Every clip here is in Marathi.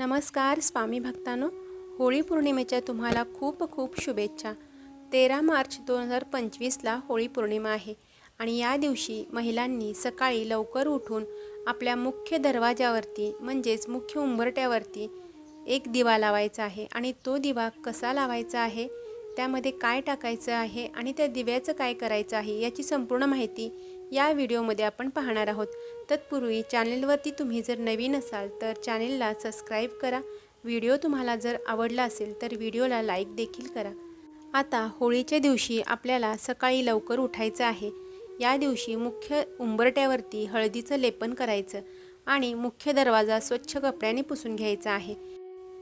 नमस्कार स्वामी भक्तांनो होळी पौर्णिमेच्या तुम्हाला खूप खूप शुभेच्छा. तेरा मार्च दोन हजार पंचवीसला होळी पौर्णिमा आहे आणि या दिवशी महिलांनी सकाळी लवकर उठून आपल्या मुख्य दरवाजावरती म्हणजेच मुख्य उंबरट्यावरती एक दिवा लावायचा आहे आणि तो दिवा कसा लावायचा आहे त्यामध्ये काय टाकायचं आहे आणि त्या दिव्याचं काय करायचं आहे याची संपूर्ण माहिती या व्हिडिओमध्ये आपण पाहणार आहोत. तत्पूर्वी चॅनेलवरती तुम्ही जर नवीन असाल तर चॅनेलला सबस्क्राईब करा. व्हिडिओ तुम्हाला जर आवडला असेल तर व्हिडिओला लाईक देखील करा. आता होळीच्या दिवशी आपल्याला सकाळी लवकर उठायचं आहे. या दिवशी मुख्य उंबरट्यावरती हळदीचं लेपन करायचं आणि मुख्य दरवाजा स्वच्छ कपड्याने पुसून घ्यायचा आहे.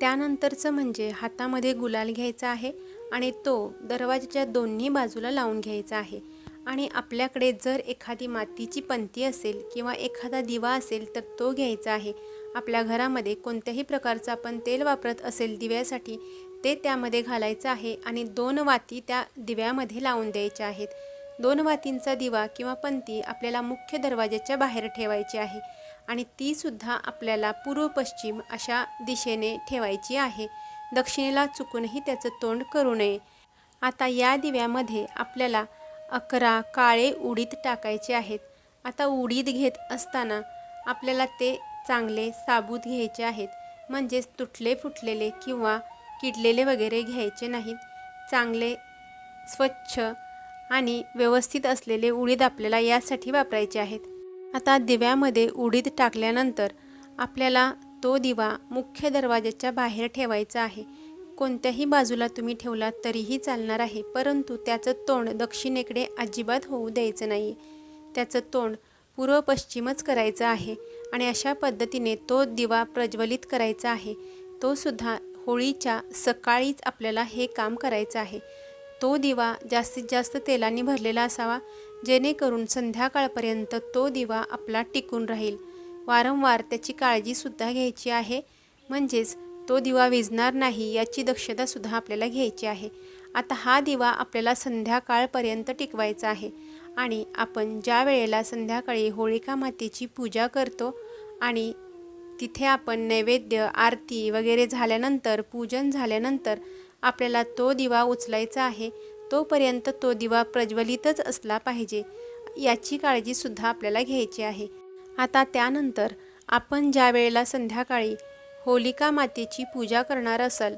त्यानंतरचं म्हणजे हातामध्ये गुलाल घ्यायचा आहे आणि तो दरवाजाच्या दोन्ही बाजूला लावून घ्यायचा आहे. आणि आपल्याकडे जर एखादी मातीची पंती असेल किंवा एखादा दिवा असेल तर तो घ्यायचा आहे. आपल्या घरामध्ये कोणत्याही प्रकारचं आपण तेल वापरत असेल दिव्यासाठी ते त्यामध्ये घालायचं आहे आणि दोन वाती त्या दिव्यामध्ये लावून द्यायच्या आहेत. दोन वातींचा दिवा किंवा पंती आपल्याला मुख्य दरवाजाच्या बाहेर ठेवायची आहे आणि तीसुद्धा आपल्याला पूर्व पश्चिम अशा दिशेने ठेवायची आहे. दक्षिणेला चुकूनही त्याचं तोंड करू नये. आता या दिव्यामध्ये आपल्याला अकरा काळे उडीद टाकायचे आहेत. आता उडीद घेत असताना आपल्याला ते चांगले साबूत घ्यायचे आहेत. म्हणजेच तुटले फुटलेले किंवा किडलेले वगैरे घ्यायचे नाहीत. चांगले स्वच्छ आणि व्यवस्थित असलेले उडीद आपल्याला यासाठी वापरायचे आहेत. आता दिव्यामध्ये उडीद टाकल्यानंतर आपल्याला तो दिवा मुख्य दरवाजाच्या बाहेर ठेवायचा आहे. कोणत्याही बाजूला तुम्ही ठेवलात तरीही चालणार आहे परंतु त्याचं तोंड दक्षिणेकडे अजिबात होऊ द्यायचं नाही. त्याचं तोंड पूर्व पश्चिमच करायचं आहे आणि अशा पद्धतीने तो दिवा प्रज्वलित करायचा आहे. तो सुद्धा होळीच्या सकाळीच आपल्याला हे काम करायचं आहे. तो दिवा जास्तीत जास्त तेलाने भरलेला असावा जेणेकरून संध्याकाळपर्यंत तो दिवा आपला टिकून राहील. वारंवार त्याची काळजीसुद्धा घ्यायची आहे. म्हणजेच तो दिवा विजणार नाही याची दक्षतासुद्धा आपल्याला घ्यायची आहे. आता हा दिवा आपल्याला संध्याकाळपर्यंत टिकवायचा आहे आणि आपण ज्या वेळेला संध्याकाळी होळिका मातेची पूजा करतो आणि तिथे आपण नैवेद्य आरती वगैरे झाल्यानंतर पूजन झाल्यानंतर आपल्याला तो दिवा उचलायचा आहे तोपर्यंत तो दिवा प्रज्वलितच असला पाहिजे याची काळजीसुद्धा आपल्याला घ्यायची आहे. आता त्यानंतर आपण ज्या वेळेला संध्याकाळी होलिका मातेची पूजा करणार असाल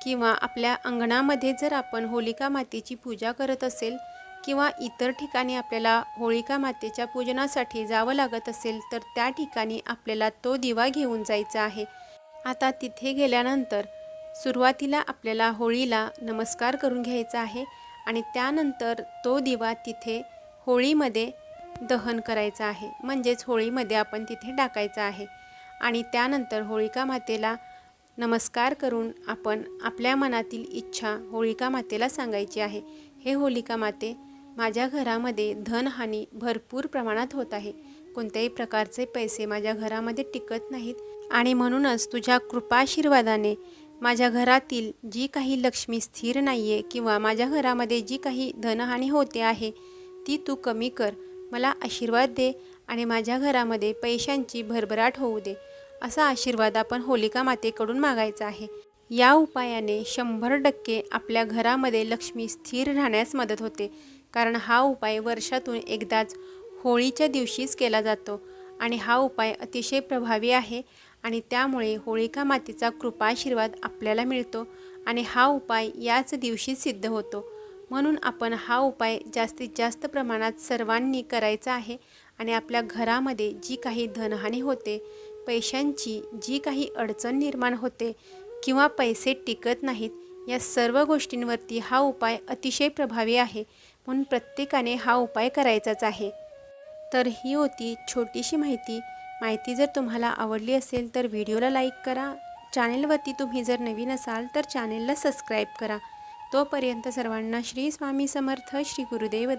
किंवा आपल्या अंगणामध्ये जर आपण होलिका मातेची पूजा करत असेल किंवा इतर ठिकाणी आपल्याला होळिका मातेच्या पूजनासाठी जावं लागत असेल तर त्या ठिकाणी आपल्याला तो दिवा घेऊन जायचा आहे. आता तिथे गेल्यानंतर सुरुवातीला आपल्याला होळीला नमस्कार करून घ्यायचा आहे आणि त्यानंतर तो दिवा तिथे होळीमध्ये दहन करायचा आहे. म्हणजेच होळीमध्ये आपण तिथे टाकायचा आहे. आणि त्यानंतर होळिका मातेला नमस्कार करून आपण आपल्या मनातील इच्छा होळिका मातेला सांगायची आहे. हे होलिका माते माझ्या घरामध्ये धनहानी भरपूर प्रमाणात होत आहे. कोणत्याही प्रकारचे पैसे माझ्या घरामध्ये टिकत नाहीत आणि म्हणूनच तुझ्या कृपाशीर्वादाने माझ्या घरातील जी काही लक्ष्मी स्थिर नाही आहे किंवा माझ्या घरामध्ये जी काही धनहानी होते आहे ती तू कमी कर. मला आशीर्वाद दे आणि माझ्या घरामध्ये पैशांची भरभराट होऊ दे असा आशीर्वाद आपण होलिका मातेकडून मागायचा आहे. या उपायाने शंभर टक्के आपल्या घरामध्ये लक्ष्मी स्थिर राहण्यास मदत होते कारण हा उपाय वर्षातून एकदाच होळीच्या दिवशीच केला जातो आणि हा उपाय अतिशय प्रभावी आहे आणि त्यामुळे होळिका मातेचा कृपाशीर्वाद आपल्याला मिळतो आणि हा उपाय याच दिवशी सिद्ध होतो. म्हणून आपण हा उपाय जास्तीत जास्त प्रमाणात सर्वांनी करायचा आहे आणि आपल्या घरामध्ये जी काही धनहानी होते पैशांची जी काही अडचण निर्माण होते किंवा पैसे टिकत नाहीत या सर्व गोष्टींवरती हा उपाय अतिशय प्रभावी आहे म्हणून प्रत्येकाने हा उपाय करायचाच आहे. तर ही होती छोटीशी माहिती. माहिती जर तुम्हाला आवडली असेल तर व्हिडिओला लाईक करा. चॅनेलवरती तुम्ही जर नवीन असाल तर चॅनेलला सबस्क्राईब करा. तोपर्यंत सर्वांना श्री स्वामी समर्थ श्री गुरुदेव